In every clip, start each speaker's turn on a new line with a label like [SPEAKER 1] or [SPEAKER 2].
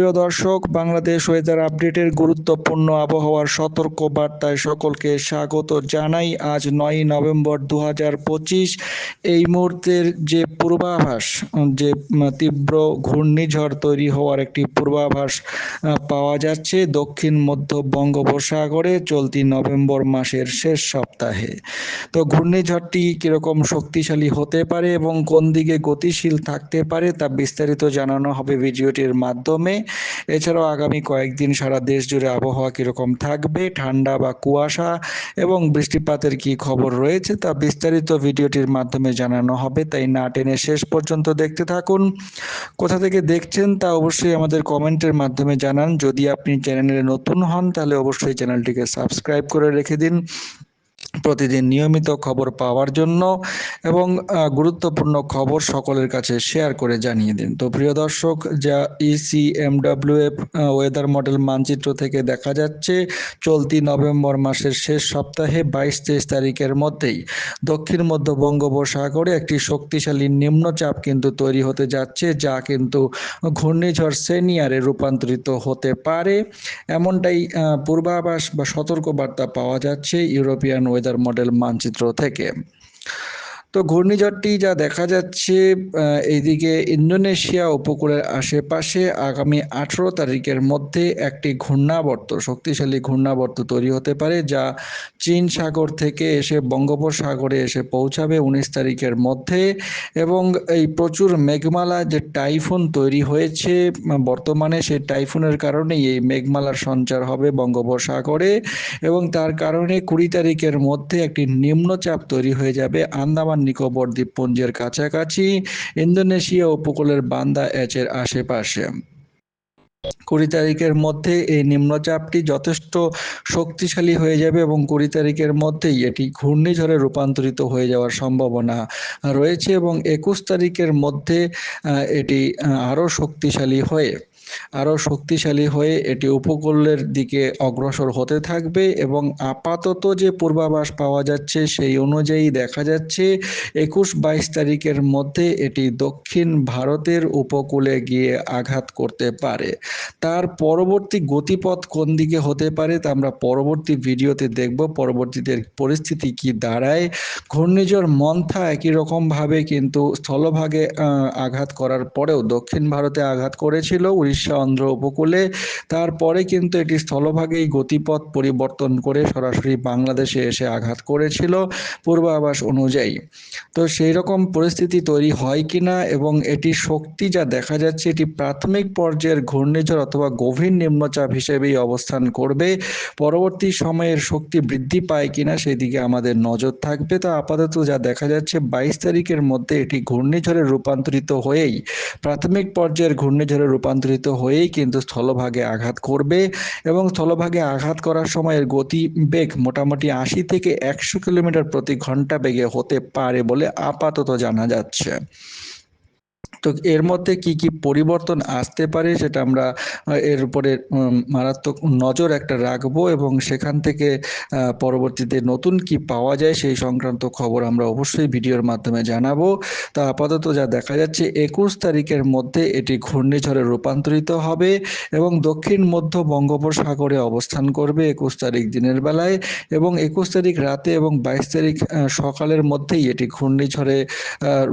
[SPEAKER 1] প্রিয় দর্শক, বাংলাদেশ ওয়েদার আপডেটের গুরুত্বপূর্ণ আবহাওয়ার সতর্ক বার্তায় সকলকে স্বাগত জানাই আজ নয় নভেম্বর দু পঁচিশ। এই মুহূর্তের যে পূর্বাভাস, যে তীব্র ঘূর্ণিঝড় তৈরি হওয়ার একটি পূর্বাভাস পাওয়া যাচ্ছে দক্ষিণ মধ্য বঙ্গোপসাগরে চলতি নভেম্বর মাসের শেষ সপ্তাহে। তো ঘূর্ণিঝড়টি কীরকম শক্তিশালী হতে পারে এবং কোন দিকে গতিশীল থাকতে পারে তা বিস্তারিত জানানো হবে ভিডিওটির মাধ্যমে। এছাড়াও আগামী কয়েকদিন সারা দেশ জুড়ে আবহাওয়া কীরকম থাকবে, ঠান্ডা বা কুয়াশা এবং বৃষ্টিপাতের কি খবর রয়েছে তা বিস্তারিত ভিডিওটির মাধ্যমে জানানো হবে, তাই না টেনে শেষ পর্যন্ত দেখতে থাকুন। কোথা থেকে দেখছেন তা অবশ্যই আমাদের কমেন্টের মাধ্যমে জানান। যদি আপনি চ্যানেলে নতুন হন তাহলে অবশ্যই চ্যানেলটিকে সাবস্ক্রাইব করে রেখে দিন। প্রতিদিন নিয়মিত খবর পাওয়ার জন্য এবং গুরুত্বপূর্ণ খবর সকলের কাছে শেয়ার করে জানিয়ে দিন। তো প্রিয় দর্শক, যা ইসিএমডাব্লিউএফ ওয়েদার মডেল মানচিত্র থেকে দেখা যাচ্ছে, চলতি নভেম্বর মাসের শেষ সপ্তাহে বাইশ তেইশ তারিখের মধ্যেই দক্ষিণ মধ্য বঙ্গোপসাগরে একটি শক্তিশালী নিম্নচাপ কিন্তু তৈরি হতে যাচ্ছে, যা কিন্তু ঘূর্ণিঝড় সেনিয়ারে রূপান্তরিত হতে পারে। এমনটাই পূর্বাভাস বা সতর্কবার্তা পাওয়া যাচ্ছে ইউরোপিয়ান ওয়েদার মডেল মানচিত্র থেকে। তো ঘূর্ণিঝড়টি যা দেখা যাচ্ছে এইদিকে ইন্দোনেশিয়া উপকূলের আশেপাশে আগামী আঠেরো তারিখের মধ্যে একটি ঘূর্ণাবর্ত, শক্তিশালী ঘূর্ণাবর্ত তৈরি হতে পারে, যা চীন সাগর থেকে এসে বঙ্গোপসাগরে এসে পৌঁছাবে উনিশ তারিখের মধ্যে। এবং এই প্রচুর মেঘমালা যে টাইফুন তৈরি হয়েছে বর্তমানে সেই টাইফুনের কারণেই এই মেঘমালার সঞ্চার হবে বঙ্গোপসাগরে। এবং তার কারণে কুড়ি তারিখের মধ্যে একটি নিম্নচাপ তৈরি হয়ে যাবে আন্দামান নিকোবর দ্বীপপুঞ্জের কাছাকাছি, ইন্দোনেশিয়া উপকূলের বান্দা এচের আশেপাশে। কুড়ি তারিখের মধ্যে এই নিম্নচাপটি যথেষ্ট শক্তিশালী হয়ে যাবে এবং কুড়ি তারিখের মধ্যেই এটি ঘূর্ণিঝড়ে রূপান্তরিত হয়ে যাওয়ার সম্ভাবনা রয়েছে এবং একুশ তারিখের মধ্যে এটি আরও শক্তিশালী হয়ে আরও শক্তিশালী হয়ে এটি উপকূলের দিকে অগ্রসর হতে থাকবে এবং আপাতত যে পূর্বাভাস পাওয়া যাচ্ছে সেই অনুযায়ী দেখা যাচ্ছে একুশ বাইশ তারিখের মধ্যে এটি দক্ষিণ ভারতের উপকূলে গিয়ে আঘাত করতে পারে। তার পরবর্তী গতিপথ কোন দিকে হতে পারে তা আমরা পরবর্তী ভিডিওতে দেখব। পরবর্তীতে পরিস্থিতি কি দাঁড়ায়? ঘূর্ণিঝড় মন্থা একই রকমভাবে কিন্তু স্থলভাগে আঘাত করার পরেও দক্ষিণ ভারতে আঘাত করেছিল, উড়িষ্যা অন্ধ্র উপকূলে। তারপরে কিন্তু এটি স্থলভাগেই গতিপথ পরিবর্তন করে সরাসরি বাংলাদেশে এসে আঘাত করেছিল পূর্বাভাস অনুযায়ী। তো সেই রকম পরিস্থিতি তৈরি হয় কিনা এবং এটি শক্তি যা দেখা যাচ্ছে এটি প্রাথমিক পর্যায়ের ঘূর্ণিঝড় অথবা গভীর নিম্নচাপ হিসেবেই অবস্থান করবে। পরবর্তী সময়ের শক্তি বৃদ্ধি পায় কিনা সেদিকে আমাদের নজর থাকবে। তো আপাতত যা দেখা যাচ্ছে বাইশ তারিখের মধ্যে এটি ঘূর্ণিঝড়ে রূপান্তরিত হয়েই প্রাথমিক পর্যায়ের ঘূর্ণিঝড়ে রূপান্তরিত হয়েই কিন্তু স্থলভাগে আঘাত করবে এবং স্থলভাগে আঘাত করার সময়ের গতি বেগ মোটামুটি আশি থেকে একশো কিলোমিটার প্রতি ঘণ্টা বেগে হতে পারে বলে আপাতত জানা যাচ্ছে। তো এর মধ্যে কি কি পরিবর্তন আসতে পারে সেটা আমরা এর উপরে মারাত্মক নজর একটা রাখব এবং সেখান থেকে পরবর্তীতে নতুন কি পাওয়া যায় সেই সংক্রান্ত খবর আমরা অবশ্যই ভিডিওর মাধ্যমে জানাব। তা আপাতত যা দেখা যাচ্ছে, একুশ তারিখের মধ্যে এটি ঘূর্ণিঝড়ে রূপান্তরিত হবে এবং দক্ষিণ মধ্য বঙ্গোপসাগরে অবস্থান করবে একুশ তারিখ দিনের বেলায় এবং একুশ তারিখ রাতে এবং বাইশ তারিখ সকালের মধ্যেই এটি ঘূর্ণিঝড়ে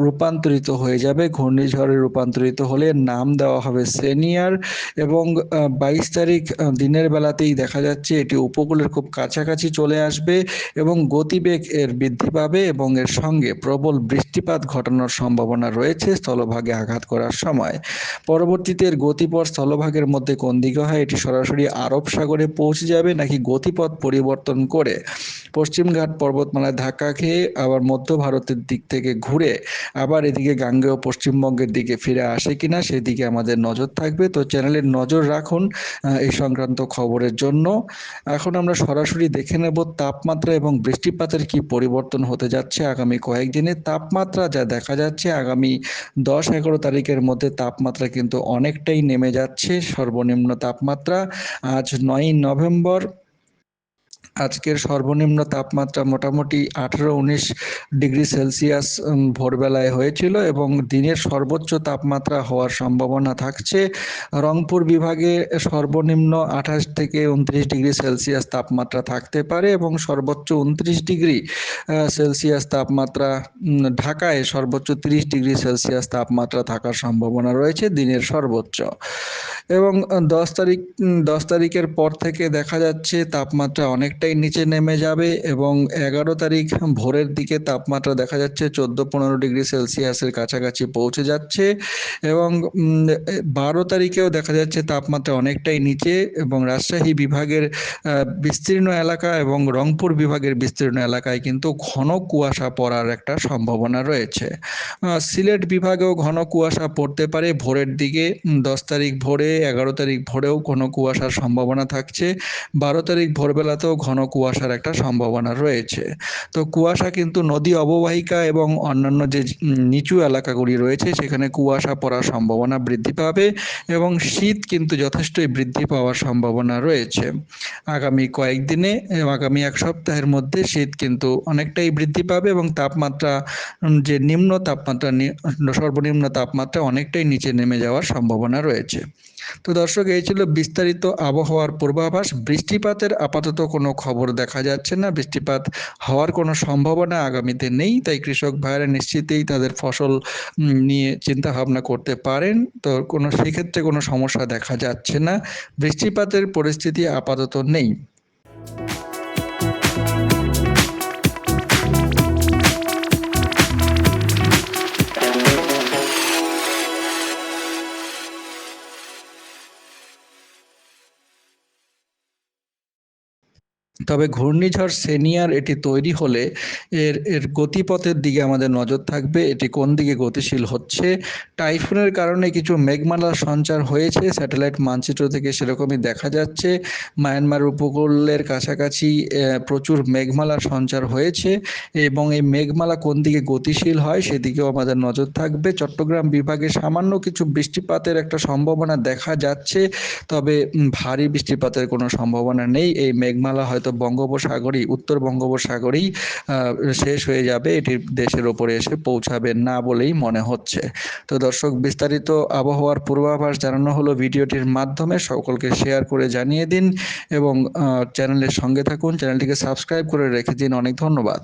[SPEAKER 1] রূপান্তরিত হয়ে যাবে। ঘূর্ণিঝড়ে রূপান্তরিত হলে নাম দেওয়া হবে সেনিয়ার এবং বাইশ তারিখ দিনের বেলাতেই দেখা যাচ্ছে এটি উপকূলের খুব কাছাকাছি চলে আসবে এবং গতিবেগ এর বৃদ্ধি পাবে এবং এর সঙ্গে প্রবল বৃষ্টিপাত ঘটানোর সম্ভাবনা রয়েছে স্থলভাগে আঘাত করার সময়। পরবর্তীতে এর গতিপথ স্থলভাগের মধ্যে কোন দিকে হয় এটি সরাসরি আরব সাগরে পৌঁছে যাবে নাকি গতিপথ পরিবর্তন করে পশ্চিমঘাট পর্বতমালায় ধাক্কা খেয়ে আবার মধ্য ভারতের দিক থেকে ঘুরে আবার এদিকে গাঙ্গেয় পশ্চিমবঙ্গের দিকে ফিরে আসে কিনা সেদিকে আমাদের নজর থাকবে। তো চ্যানেলের নজর রাখুন এই সংক্রান্ত খবরের জন্য। এখন আমরা সরাসরি দেখে নেব তাপমাত্রা এবং বৃষ্টিপাতের কি পরিবর্তন হতে যাচ্ছে আগামী কয়েকদিনে। তাপমাত্রা যা দেখা যাচ্ছে, আগামী দশ এগারো তারিখের মধ্যে তাপমাত্রা কিন্তু অনেকটাই নেমে যাচ্ছে, সর্বনিম্ন তাপমাত্রা আজ নয়ই নভেম্বর। আজকের সর্বনিম্ন তাপমাত্রা মোটামুটি আঠেরো উনিশ ডিগ্রি সেলসিয়াস ভোরবেলায় হয়েছিল এবং দিনের সর্বোচ্চ তাপমাত্রা হওয়ার সম্ভাবনা থাকছে। রংপুর বিভাগে সর্বনিম্ন আঠাশ থেকে উনত্রিশ ডিগ্রি সেলসিয়াস তাপমাত্রা থাকতে পারে এবং সর্বোচ্চ উনত্রিশ ডিগ্রি সেলসিয়াস তাপমাত্রা ঢাকায় সর্বোচ্চ তিরিশ ডিগ্রি সেলসিয়াস তাপমাত্রা থাকার সম্ভাবনা রয়েছে দিনের সর্বোচ্চ। এবং দশ তারিখ দশ তারিখের পর থেকে দেখা যাচ্ছে তাপমাত্রা অনেকটাই নিচে নেমে যাবে এবং এগারো তারিখ ভোরের দিকে তাপমাত্রা দেখা যাচ্ছে চোদ্দ পনেরো ডিগ্রি সেলসিয়াসের কাছাকাছি পৌঁছে যাচ্ছে এবং বারো তারিখেও দেখা যাচ্ছে তাপমাত্রা অনেকটাই নিচে এবং রাজশাহী বিভাগের বিস্তীর্ণ এলাকা এবং রংপুর বিভাগের বিস্তীর্ণ এলাকায় কিন্তু ঘন কুয়াশা পড়ার একটা সম্ভাবনা রয়েছে। সিলেট বিভাগেও ঘন কুয়াশা পড়তে পারে। ভোরের দিকে দশ তারিখ ভোরে, এগারো তারিখ ভোরেও ঘন কুয়াশার সম্ভাবনা থাকছে। বারো তারিখ ভোরবেলাতেও ঘন কুয়াশার একটা সম্ভাবনা রয়েছে। তো কুয়াশা কিন্তু নদী অববাহিকা এবং অন্যান্য যে নিচু এলাকাগুলি রয়েছে, সেখানে কুয়াশা পড়ার সম্ভাবনা বৃদ্ধি পাবে এবং শীত কিন্তু যথেষ্টই বৃদ্ধি পাওয়ার সম্ভাবনা রয়েছে। আগামী কয়েকদিনে আগামী এক সপ্তাহের মধ্যে শীত কিন্তু অনেকটাই বৃদ্ধি পাবে এবং তাপমাত্রা, যে নিম্ন তাপমাত্রা সর্বনিম্ন তাপমাত্রা অনেকটাই নিচে নেমে যাওয়ার সম্ভাবনা রয়েছে। তো দর্শক, এই ছিল বিস্তারিত আবহাওয়ার পূর্বাভাস। বৃষ্টিপাতের আপাতত কোনো খবর দেখা যাচ্ছে না। বৃষ্টিপাত হওয়ার কোনো সম্ভাবনা আগামীতে নেই, তাই কৃষক ভাইয়েরা নিশ্চিতেই তাদের ফসল নিয়ে চিন্তা ভাবনা করতে পারেন। তো কোনো, সেক্ষেত্রে কোনো সমস্যা দেখা যাচ্ছে না। বৃষ্টিপাতের পরিস্থিতি আপাতত নেই। তবে ঘূর্ণিঝড় সেনিয়ার এটি তৈরি হলে এর এর গতিপথের দিকে আমাদের নজর থাকবে। এটি কোন দিকে গতিশীল হচ্ছে? টাইফুনের কারণে কিছু মেঘমালার সঞ্চার হয়েছে। স্যাটেলাইট মানচিত্র থেকে সেরকমই দেখা যাচ্ছে। মায়ানমার উপকূলের কাছাকাছি প্রচুর মেঘমালার সঞ্চার হয়েছে এবং এই মেঘমালা কোন দিকে গতিশীল হয় সেদিকেও আমাদের নজর থাকবে। চট্টগ্রাম বিভাগে সামান্য কিছু বৃষ্টিপাতের একটা সম্ভাবনা দেখা যাচ্ছে, তবে ভারী বৃষ্টিপাতের কোনো সম্ভাবনা নেই। এই মেঘমালা হয়তো বঙ্গোপসাগরই, উত্তর বঙ্গোপসাগরই শেষ হয়ে যাবে। এটি দেশের ওপরে এসে পৌঁছাবে না বলেই মনে হচ্ছে। তো দর্শক, বিস্তারিত আবহাওয়ার পূর্বাভাস জানানো হলো ভিডিওটির মাধ্যমে। সকলকে শেয়ার করে জানিয়ে দিন এবং চ্যানেলের সঙ্গে থাকুন। চ্যানেলটিকে সাবস্ক্রাইব করে রেখে দিন। অনেক ধন্যবাদ।